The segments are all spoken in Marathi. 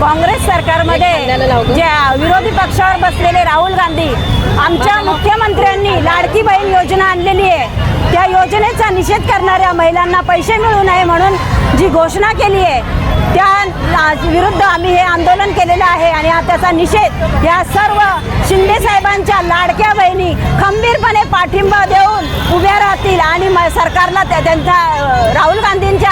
काँग्रेस सरकारमध्ये जे विरोधी पक्षावर बसलेले राहुल गांधी आमच्या मुख्यमंत्र्यांनी लाडकी बहीण योजना आणलेली आहे. त्या योजनेचा निषेध करणाऱ्या महिलांना पैसे मिळू नये म्हणून जी घोषणा केली आहे त्या विरुद्ध आम्ही हे आंदोलन केलेलं आहे आणि त्याचा निषेध या सर्व शिंदे साहेबांच्या लाडक्या बहिणी खंबीरपणे पाठिंबा देऊन उभ्या राहतील आणि सरकारला त्या- त्यांच्या राहुल गांधींच्या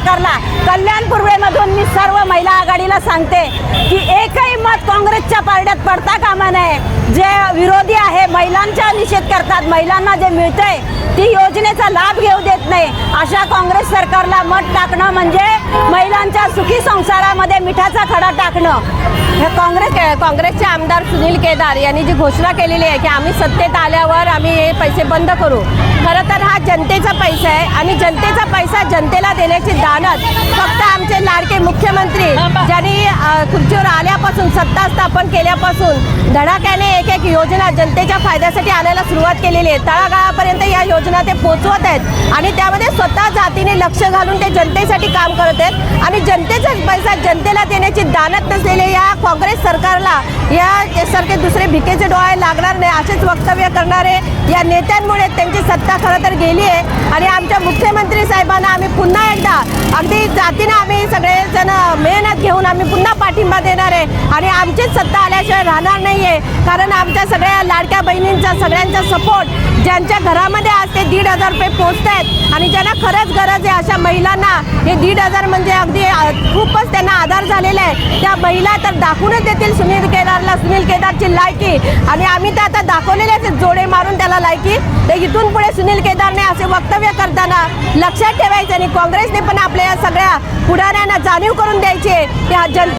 सरकारला कल्याण पूर्वेमधून मी सर्व महिला आघाडीला सांगते की एकही मत काँग्रेसच्या पारड्यात पडता कामा नये. जे विरोधी महिलांचा निषेध करतात. महिलांना जे मिळतंय ती योजनेचा लाभ घेऊ देत नाही. अशा काँग्रेस सरकारला मत टाकणं म्हणजे महिलांच्या सुखी संसारामध्ये मिठाचा खडा टाकणं. हे काँग्रेस काँग्रेसचे आमदार सुनील केदार यांनी जी घोषणा केलेली आहे की आम्ही सत्तेत आल्यावर आम्ही हे पैसे बंद करू. खरं तर हा जनतेचा पैसा आहे आणि जनतेचा पैसा जनतेला देण्याची दानत फक्त आमचे लाडके मुख्यमंत्री ज्यांनी खुर्चीवर आल्यापासून सत्ता स्थापन केल्यापासून धडाक्याने एक एक योजना जनतेच्या करण्यासाठी आणायला सुरुवात केलेली आहे. तळागाळापर्यंत या योजना ते पोचवत आहेत आणि त्यामध्ये स्वतः जातीने लक्ष घालून ते जनतेसाठी काम करत आहेत. आणि जनतेचाच पैसा जनतेला देण्याची दानत नसलेले या काँग्रेस सरकारला या सारखे दुसरे भिकेचे डोळे लागणार नाही असेच वक्तव्य करणारे या नेत्यांमुळे त्यांची सत्ता खरं तर गेली आहे. आणि आमच्या मुख्यमंत्री साहेबांना आम्ही पुन्हा एकदा अगदी जातीनं आम्ही सगळेजण मेहनत घेऊन आम्ही पुन्हा पाठिंबा देणार आहे. आणि आमचीच सत्ता आल्याशिवाय राहणार नाही आहे कारण आमच्या सगळ्या लाडक्या बहिणींचा सगळ्यांचा सपोर्ट ज्यांच्या घरामध्ये आज ते दीड हजार रुपये पोचत आहेत आणि ज्यांना खरंच गरज आहे अशा महिलांना हे दीड हजार म्हणजे अगदी खूपच त्यांना आधार झालेला आहे. त्या महिला तर दाखवूनच देतील सुनील केदारला सुनील केदारची लायकी. आणि आम्ही तर आता दाखवलेलेच आहेत जोडे मारून त्याला लायकी. तर इथून पुढे सुनील केदारने असे वक्तव्य करताना लक्षात ठेवायचं आणि काँग्रेसने पण आपल्या या सगळ्या पुढाऱ्यांना जाणीव करून द्यायची की हा जन